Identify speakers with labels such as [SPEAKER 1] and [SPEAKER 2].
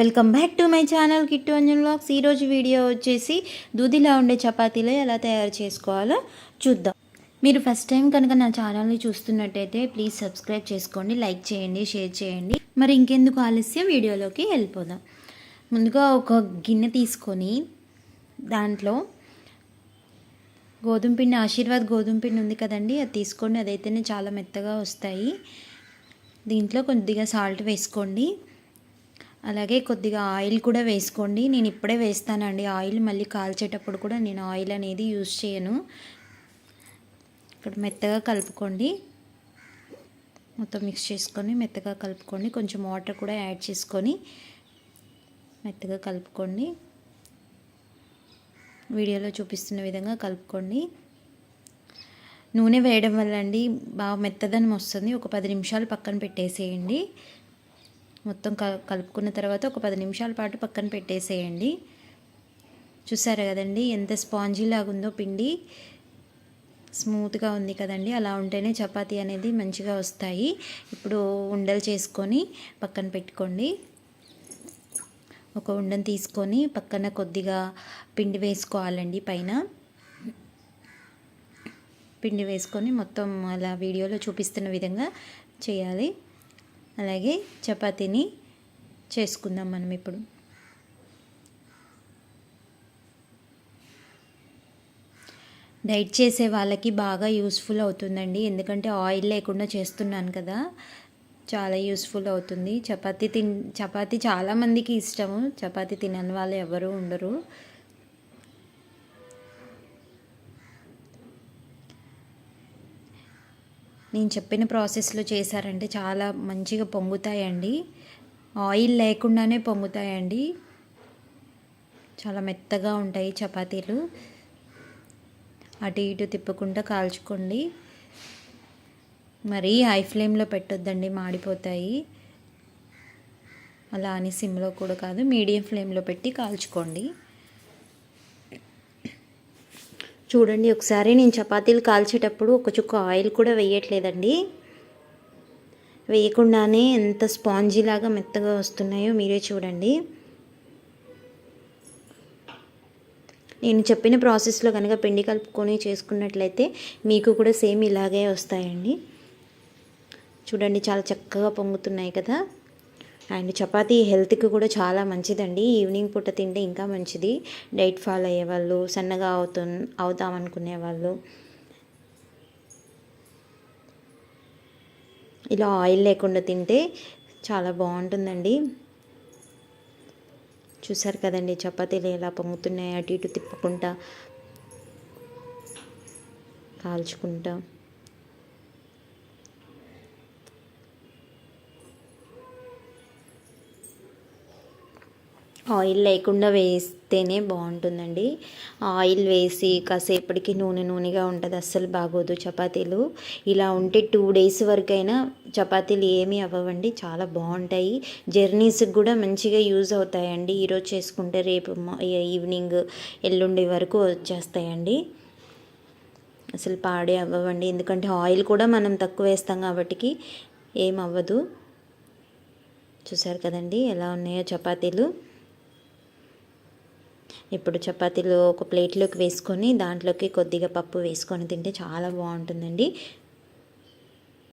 [SPEAKER 1] Welcome back to my channel Kittu Anjan vlogs ఈరోజు video వచ్చేసి దూదిలా ఉండే చపాతీలు ఎలా తయారు చేసుకోవాలో చూద్దాం. మీరు ఫస్ట్ టైం కనుక నా ఛానల్ని చూస్తున్నట్టయితే ప్లీజ్ సబ్స్క్రైబ్ చేసుకోండి లైక్ చేయండి షేర్ చేయండి. మరి ఇంకెందుకు ఆలస్యం? వీడియోలోకి వెళ్ళిపోదాం. ముందుగా ఒక గిన్నె తీసుకొని దాంట్లో గోధుమ పిండి ఆశీర్వాద్ గోధుమ పిండి ఉంది కదండి అది తీసుకోండి. అదైతేనే చాలా మెత్తగా వస్తాయి. దీంట్లో కొద్దిగా సాల్ట్ వేసుకోండి. అలాగే కొద్దిగా ఆయిల్ కూడా వేసుకోండి. నేను ఇప్పుడే వేస్తానండి ఆయిల్. మళ్ళీ కాల్చేటప్పుడు కూడా నేను ఆయిల్ అనేది యూజ్ చేయను. ఇక్కడ మెత్తగా కలుపుకోండి. మొత్తం మిక్స్ చేసుకొని మెత్తగా కలుపుకోండి. కొంచెం వాటర్ కూడా యాడ్ చేసుకొని మెత్తగా కలుపుకోండి. వీడియోలో చూపిస్తున్న విధంగా కలుపుకోండి. నూనె వేయడం వల్ల అండి బాగా మెత్తదనం వస్తుంది. ఒక పది నిమిషాలు పక్కన పెట్టేసేయండి. మొత్తం క కలుపుకున్న తర్వాత ఒక పది నిమిషాల పాటు పక్కన పెట్టేసేయండి. చూసారు కదండి ఎంత స్పాంజీ లాగా ఉందో పిండి. స్మూత్గా ఉంది కదండి అలా ఉంటేనే చపాతీ అనేది మంచిగా వస్తాయి. ఇప్పుడు ఉండలు చేసుకొని పక్కన పెట్టుకోండి. ఒక ఉండను తీసుకొని పక్కన కొద్దిగా పిండి వేసుకోవాలండి పైన. పిండి వేసుకొని మొత్తం అలా వీడియోలో చూపిస్తున్న విధంగా చేయాలి. అలాగే చపాతీని చేసుకుందాం మనం ఇప్పుడు. డైట్ చేసే వాళ్ళకి బాగా యూస్ఫుల్ అవుతుందండి. ఎందుకంటే ఆయిల్ లేకుండా చేస్తున్నాను కదా. చాలా యూస్ఫుల్ అవుతుంది. చపాతీ తిన్ చపాతీ చాలామందికి ఇష్టము. చపాతీ తినని వాళ్ళు ఎవరు ఉండరు. నేను చెప్పిన ప్రాసెస్లో చేశారంటే చాలా మంచిగా పొంగుతాయండి. ఆయిల్ లేకుండానే పొంగుతాయండి. చాలా మెత్తగా ఉంటాయి చపాతీలు. అటు ఇటు తిప్పకుండా కాల్చుకోండి. మరీ హై ఫ్లేమ్లో పెట్టొద్దండి మాడిపోతాయి. అలా అని సిమ్లో కూడా కాదు మీడియం ఫ్లేమ్లో పెట్టి కాల్చుకోండి. చూడండి ఒకసారి నేను చపాతీలు కాల్చేటప్పుడు ఒక చుక్క ఆయిల్ కూడా వేయట్లేదండి. వేయకుండానే ఎంత స్పాంజీ లాగా మెత్తగా వస్తున్నాయో మీరే చూడండి. నేను చెప్పిన ప్రాసెస్లో కనుక పిండి కలుపుకొని చేసుకున్నట్లయితే మీకు కూడా సేమ్ ఇలాగే వస్తాయండి. చూడండి చాలా చక్కగా పొంగుతున్నాయి కదా. అండ్ చపాతీ హెల్త్కి కూడా చాలా మంచిదండి. ఈవినింగ్ పూట తింటే ఇంకా మంచిది. డైట్ ఫాలో అయ్యేవాళ్ళు సన్నగా అవుతు అవుతామనుకునే వాళ్ళు ఇలా ఆయిల్ లేకుండా తింటే చాలా బాగుంటుందండి. చూసారు కదండి చపాతీలు ఎలా పొంగుతున్నాయి అటు ఇటు తిప్పుకుంటా కాల్చుకుంటా. ఆయిల్ లేకుండా వేస్తేనే బాగుంటుందండి. ఆయిల్ వేసి కాసేపటికి నూనె నూనెగా ఉంటుంది అస్సలు బాగోదు చపాతీలు. ఇలా ఉంటే టూ డేస్ వరకైనా చపాతీలు ఏమీ అవ్వవండి చాలా బాగుంటాయి. జర్నీస్కి కూడా మంచిగా యూజ్ అవుతాయండి ఈరోజు చేసుకుంటే రేపు ఈవినింగ్ ఎల్లుండి వరకు వచ్చేస్తాయండి. అసలు పాడే అవ్వవండి ఎందుకంటే ఆయిల్ కూడా మనం తక్కువ వేస్తాం కాబట్టి ఏం అవ్వదు. చూసారు కదండి ఎలా ఉన్నాయో చపాతీలు. ఇప్పుడు చపాతీలు ఒక ప్లేట్లోకి వేసుకొని దాంట్లోకి కొద్దిగా పప్పు వేసుకొని తింటే చాలా బాగుంటుందండి.